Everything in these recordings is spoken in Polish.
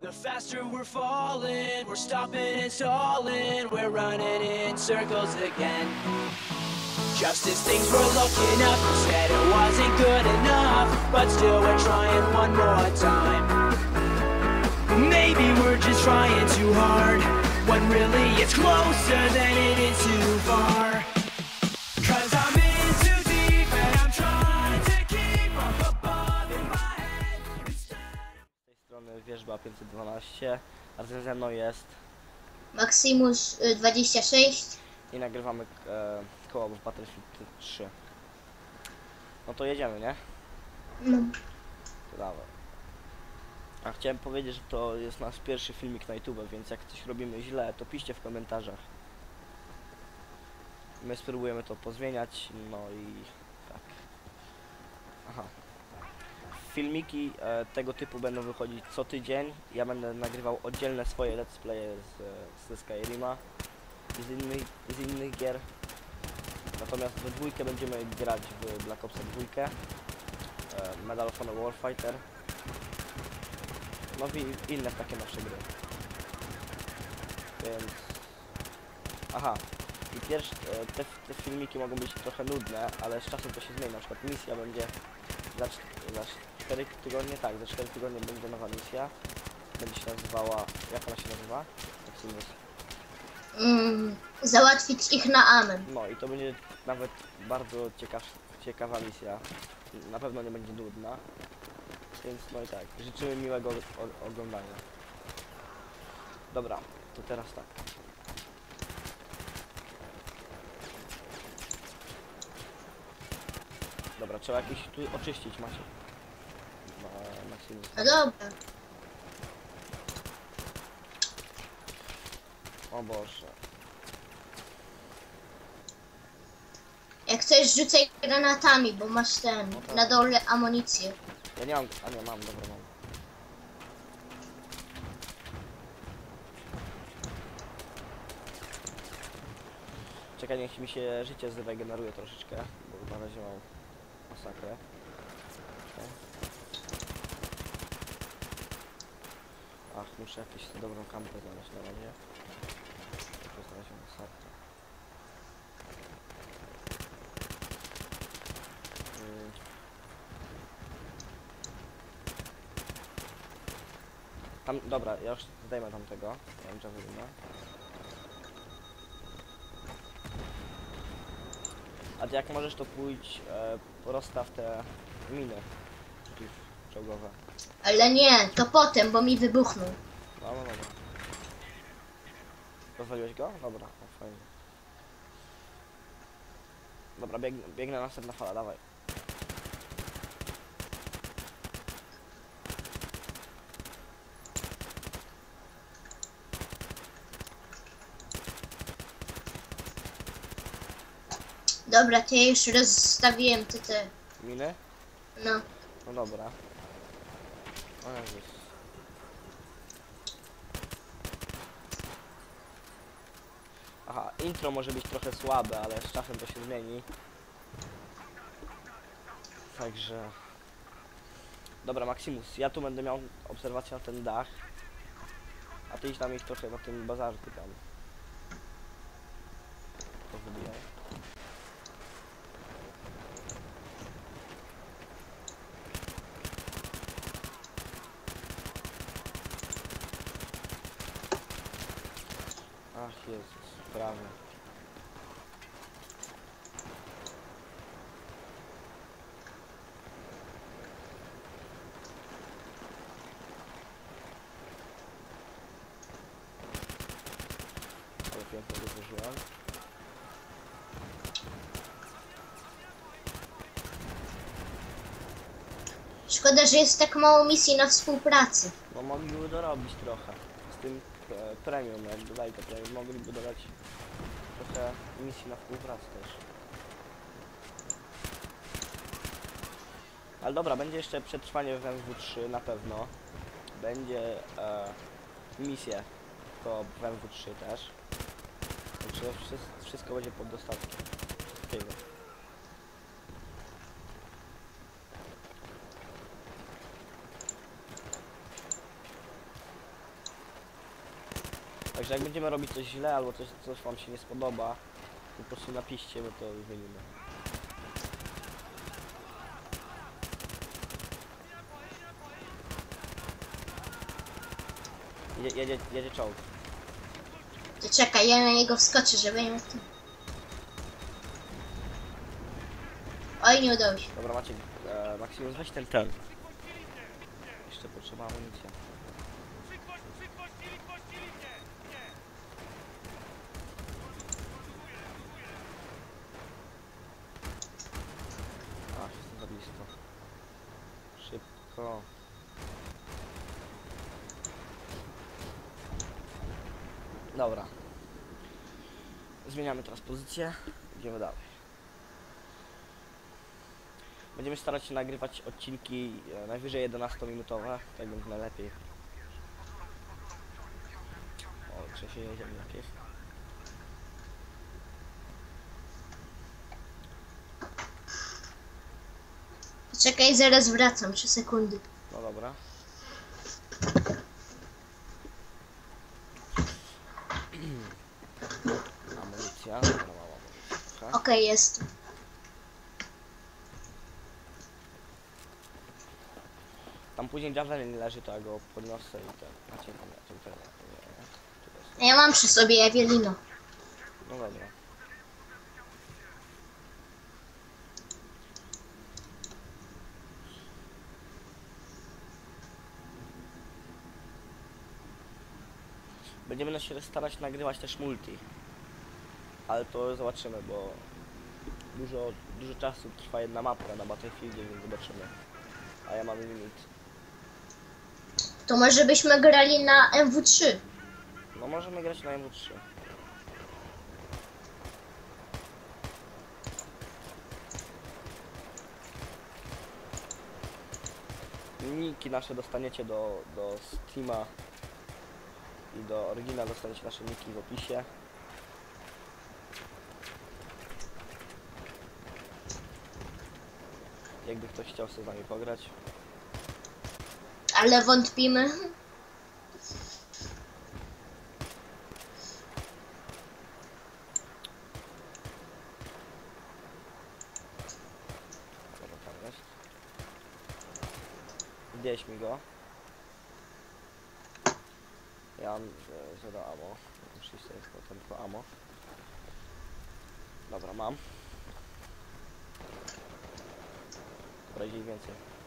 The faster we're falling, we're stopping and stalling, we're running in circles again. Just as things were looking up, you said it wasn't good enough, but still we're trying one more time. Maybe we're just trying too hard, when really it's closer than 512, razem ze mną jest Maximus y, 26. i nagrywamy e, koło w Battlefield 3. No to jedziemy, nie? No. Dawaj. A chciałem powiedzieć, że to jest nasz pierwszy filmik na YouTube, więc jak coś robimy źle, to piszcie w komentarzach. My spróbujemy to pozmieniać, no i tak. Aha. Filmiki e, tego typu będą wychodzić co tydzień. Ja będę nagrywał oddzielne swoje let's playe z, ze Skyrima i z innych, z innych gier. Natomiast we dwójkę będziemy grać w Black Opsa 2, e, Medal of Honor Warfighter, no i inne takie nasze gry. Więc... Aha. I pierwsze, e, te, te filmiki mogą być trochę nudne, ale z czasem to się zmieni. Na przykład misja będzie za, za 4 tygodnie, tak, za 4 tygodnie będzie nowa misja. Będzie się nazywała, jak ona się nazywa? Maximus. Mm, załatwić ich na amen. No i to będzie nawet bardzo ciekaw, ciekawa misja. Na pewno nie będzie nudna. Więc no i tak, życzymy miłego o, oglądania. Dobra, to teraz tak. Dobra, trzeba jakieś tu oczyścić macie. No, Maximus. No dobra. O Boże. Jak coś rzucaj granatami, bo masz ten, No tak. na dole amunicję. Ja nie mam, a nie mam, dobra mam. Czekaj, niech mi się życie zregeneruje troszeczkę, bo na razie mam masakrę. Czekaj. Ach, muszę jakąś dobrą kampę znaleźć na razie. To znaleźć. Mm. Tam, dobra, ja już zdejmę tamtego. Ja że wygląda. A ty jak możesz to pójść, e, rozstaw te miny przeciwczołgowe. Ale nie, to potem, bo mi wybuchnął. No, no dobra. Rozwaliłeś go? Dobra, no fajnie. Dobra, biegnę, biegnę następna fala, dawaj. Dobra, to ja już rozstawiłem te te. Miny? No. No dobra. O Jezus. Aha, intro może być trochę słabe, ale z czasem to się zmieni. Także... Dobra, Maximus, ja tu będę miał obserwację na ten dach. A ty idź tam ich trochę na tym bazarku tam. To wybijaj. Ach Jezus, zużyłem. Szkoda, że jest tak mało misji na współpracy. No mogliby dorobić trochę. Z tym e, premium, jak dodali to premium, mogliby dodać trochę misji na współpracę też. Ale dobra, będzie jeszcze przetrwanie w MW3 na pewno. Będzie e, misje to w MW3 też. Także wszystko, będzie pod dostatkiem. Także jak będziemy robić coś źle albo coś, coś wam się nie spodoba, to po prostu napiszcie, bo to zmienimy. Jedzie, jedzie, jedzie czołg. To czekaj, ja na niego wskoczę, żeby nie... Oj, nie udało się. Dobra, Maciek, e, Maksymus, weź ten ten. Jeszcze potrzeba amunicja. A, jestem za blisko. Szybko. Dobra. Zmieniamy teraz pozycję. Idziemy dalej. Będziemy starać się nagrywać odcinki e, najwyżej 11-minutowe, tak będzie najlepiej. O, trzęsienie ziemi jakieś. Czekaj, zaraz wracam, 3 sekundy. No dobra. Amunicja. Dobra, mam amunicję. trochę. Okej, jest. Tam później javelin leży, to ja go podniosę i ten. Macie tam, ja ten, ten, nie, nie. Tu jest. Ja mam przy sobie Ewelino. No dobra. Będziemy na się starać nagrywać też multi. Ale to zobaczymy, bo dużo, dużo czasu trwa jedna mapka na Battlefieldzie, więc zobaczymy. A ja mam limit. To może byśmy grali na MW3. No możemy grać na MW3. Niki nasze dostaniecie do, do Steama i do Origina dostaniecie nasze niki w opisie. Jakby ktoś chciał sobie z nami pograć. Ale wątpimy. Gdzieś mi go. Ja mam e, zero ammo. Muszę sobie tylko ammo. Dobra, mam. Dobra, idzie ich więcej.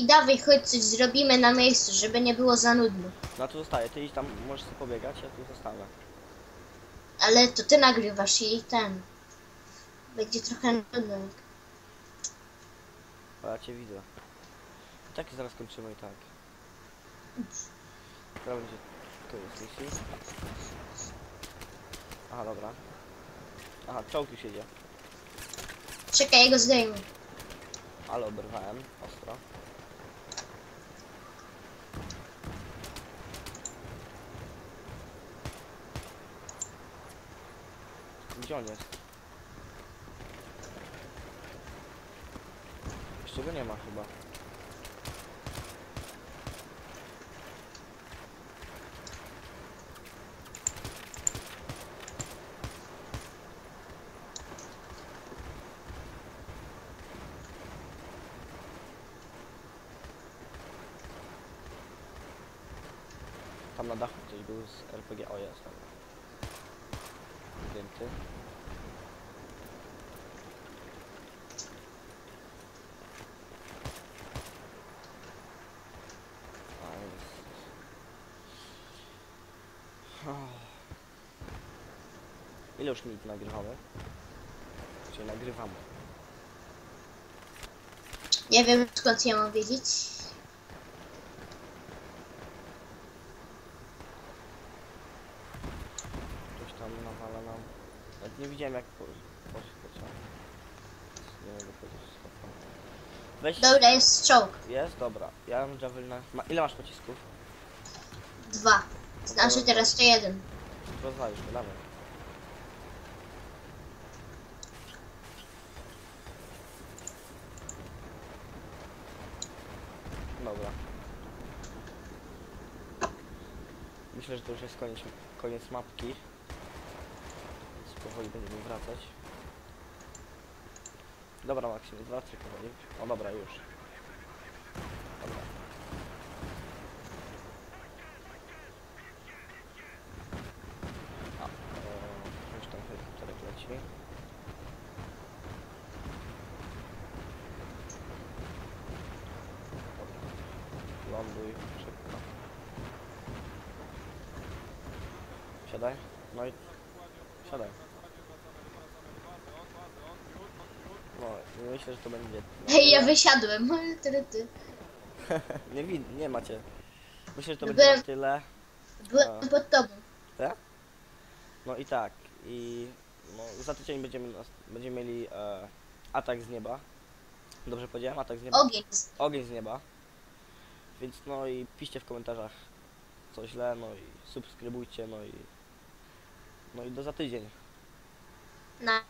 I dawaj, chodź coś zrobimy na miejscu, żeby nie było za nudno. No tu zostaję, ty idź tam, możesz sobie pobiegać, ja tu zostanę. Ale to ty nagrywasz i ten. Będzie trochę nudno. Bo ja cię widzę. I tak zaraz kończymy i tak. Teraz będzie tu jest misji. Aha, dobra. Aha, czołg już jedzie. Czekaj, ja go zdejmę. Ale oberwałem, ostro. On jest? Jeszcze go nie ma chyba. Tam na dachu ktoś był z RPG. O jest. Zdjęty. A jest. Oh. Ile już minut nagrywamy? Czyli nagrywamy. Nie wiem skąd ja mam wiedzieć. Ktoś tam nawala nam. Nawet nie widziałem jak po, po, po co. Nie mogę powiedzieć. Weź. Dobra, jest czołg. Jest? Dobra. Ja mam javelina. Ma... Ile masz pocisków? Dwa. Znaczy teraz to jeden. Rozwalisz dawaj. Dobra. Myślę, że to już jest koniec, koniec mapki. Więc powoli będziemy wracać. Dobra Maksim, wracaj powoli. O dobra, już. Dobra. A, e, już tam helikopterek leci. Dobra. Ląduj Siadaj. No i... Siadaj. No, myślę, że to będzie... Hej, ja wysiadłem. Ty, ty. nie wid... nie macie. Myślę, że to No będzie na tyle. Byłem pod tobą. Tak? No i tak. I no, za tydzień będziemy, będziemy mieli e, atak z nieba. Dobrze powiedziałem? Atak z nieba? Ogień. Ogień z nieba. Więc no i piszcie w komentarzach co źle, no i subskrybujcie, no i no i do za tydzień. Na